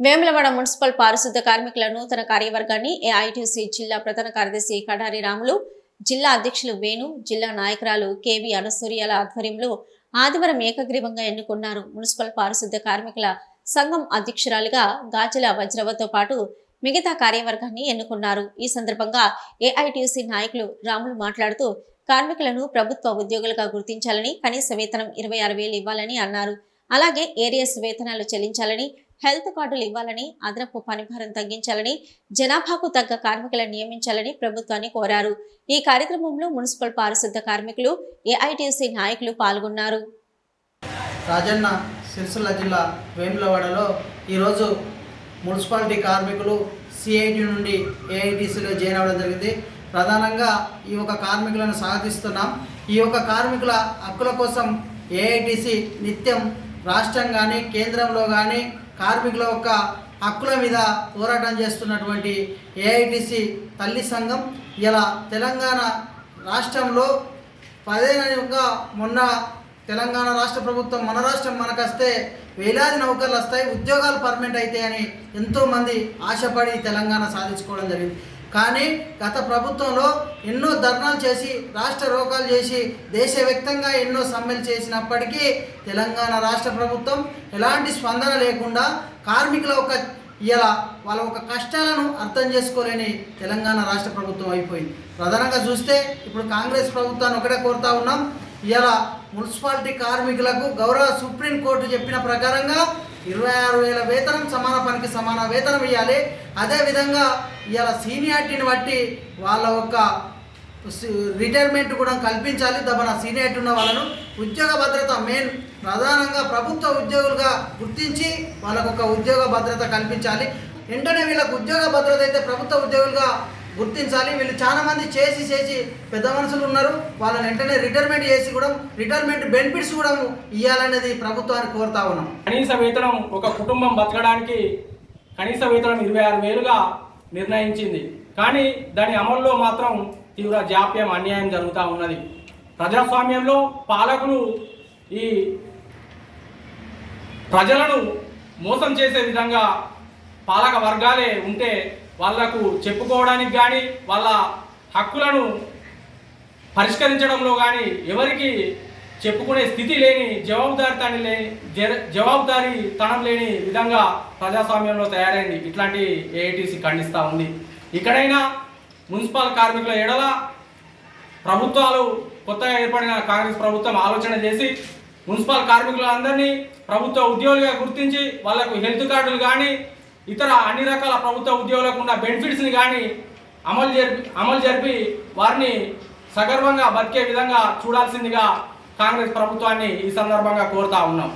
Vemulawada municipal పారిశుద్ధ కార్మికుల నూతన కార్యవర్గాన్ని ఏఐటీసీ జిల్లా ప్రధాన కార్యదర్శి కడారి రాములు జిల్లా అధ్యక్షులు వేణు జిల్లా నాయకురాలు కేవి అనసూర్యాల ఆధ్వర్యంలో ఆదివారం ఏకగ్రీవంగా ఎన్నుకున్నారు మున్సిపల్ పారిశుద్ధ కార్మికుల సంఘం అధ్యక్షురాలుగా గాజుల వజ్రవతో పాటు మిగతా కార్యవర్గాన్ని ఎన్నుకున్నారు. ఈ సందర్భంగా ఏఐటీసీ నాయకులు రాములు మాట్లాడుతూ కార్మికులను ప్రభుత్వ ఉద్యోగులుగా గుర్తించాలని కనీస వేతనం ఇరవై ఆరు వేలు ఇవ్వాలని అన్నారు. అలాగే ఏరియస్ వేతనాలు చెల్లించాలని హెల్త్ కార్డులు ఇవ్వాలని అదనపు పనిభారం తగ్గించాలని జనాభాకు తగ్గ కార్మికులను నియమించాలని ప్రభుత్వాన్ని కోరారు. ఈ కార్యక్రమంలో మున్సిపల్ పారిశుద్ధ కార్మికులు ఏఐటీసీ నాయకులు పాల్గొన్నారు. రాజన్న సిరిసిల్ల జిల్లా వేములవాడలో ఈరోజు మున్సిపాలిటీ కార్మికులు సిఐటి నుండి ఏఐటీసీలో జాయిన్ అవ్వడం జరిగింది. ప్రధానంగా ఈ యొక్క కార్మికులను సాధిస్తున్నాం ఈ యొక్క కార్మికుల హక్కుల కోసం ఏఐటీసీ నిత్యం రాష్ట్రం కానీ కేంద్రంలో కానీ కార్మికుల యొక్క హక్కుల మీద పోరాటం చేస్తున్నటువంటి ఏఐటిసి తల్లి సంఘం ఇలా తెలంగాణ రాష్ట్రంలో పదేళ్ళగా మొన్న తెలంగాణ రాష్ట్ర ప్రభుత్వం మన రాష్ట్రం మనకొస్తే వేలాది నౌకర్లు వస్తాయి ఉద్యోగాలు పర్మనెంట్ అవుతాయని ఎంతోమంది ఆశపడి తెలంగాణ సాధించుకోవడం జరిగింది. కానీ గత ప్రభుత్వంలో ఎన్నో ధర్నాలు చేసి రాష్ట్ర రోకాలు చేసి దేశవ్యాప్తంగా ఎన్నో సమ్మెలు చేసినప్పటికీ తెలంగాణ రాష్ట్ర ప్రభుత్వం ఎలాంటి స్పందన లేకుండా కార్మికుల ఒక ఇలా వాళ్ళ ఒక కష్టాలను అర్థం చేసుకోలేని తెలంగాణ రాష్ట్ర ప్రభుత్వం అయిపోయింది. ప్రధానంగా చూస్తే ఇప్పుడు కాంగ్రెస్ ప్రభుత్వాన్ని ఒకటే కోరుతా ఉన్నాం. ఇలా మున్సిపాలిటీ కార్మికులకు గౌరవ సుప్రీంకోర్టు చెప్పిన ప్రకారంగా ఇరవై ఆరు వేల వేతనం సమాన పనికి సమాన వేతనం ఇవ్వాలి అదేవిధంగా ఇలా సీనియారిటీని బట్టి వాళ్ళ యొక్క రిటైర్మెంట్ కూడా కల్పించాలి. దబన సీనియారిటీ ఉన్న వాళ్ళను ఉద్యోగ భద్రత మెయిన్ ప్రధానంగా ప్రభుత్వ ఉద్యోగులుగా గుర్తించి వాళ్ళకు ఒక ఉద్యోగ భద్రత కల్పించాలి. వెంటనే వీళ్ళకు ఉద్యోగ భద్రత అయితే ప్రభుత్వ ఉద్యోగులుగా గుర్తించాలి. వీళ్ళు చాలామంది చేసి చేసి పెద్ద మనుషులు ఉన్నారు. వాళ్ళని వెంటనే రిటైర్మెంట్ చేసి కూడా రిటైర్మెంట్ బెనిఫిట్స్ కూడా ఇవ్వాలనేది ప్రభుత్వాన్ని కోరుతా ఉన్నాం. కనీస వేతనం ఒక కుటుంబం బతకడానికి కనీస వేతనం ఇరవై ఆరు వేలుగా నిర్ణయించింది. కానీ దాని అమల్లో మాత్రం తీవ్ర జాప్యం అన్యాయం జరుగుతూ ఉన్నది. ప్రజాస్వామ్యంలో పాలకులు ఈ ప్రజలను మోసం చేసే విధంగా పాలక వర్గాలే ఉంటే వాళ్ళకు చెప్పుకోవడానికి కానీ వాళ్ళ హక్కులను పరిష్కరించడంలో కానీ ఎవరికి చెప్పుకునే స్థితి లేని జవాబుదారితనం లేని జర- జవాబుదారీతనం లేని విధంగా ప్రజాస్వామ్యంలో తయారైంది ఇట్లాంటి ఏఐటీసీ ఖండిస్తూ ఉంది. ఇక్కడైనా మున్సిపల్ కార్మికుల ఎడల ప్రభుత్వాలు కొత్తగా ఏర్పడిన కాంగ్రెస్ ప్రభుత్వం ఆలోచన చేసి మున్సిపల్ కార్మికులందరినీ ప్రభుత్వ ఉద్యోగులుగా గుర్తించి వాళ్ళకు హెల్త్ కార్డులు కానీ ఇతర అన్ని రకాల ప్రభుత్వ ఉద్యోగులకు ఉన్న బెనిఫిట్స్ని కానీ అమలు జరిపి అమలు జరిపి వారిని సగర్వంగా బతికే విధంగా చూడాల్సిందిగా కాంగ్రెస్ ప్రభుత్వాన్ని ఈ సందర్భంగా కోరుతా ఉన్నాం.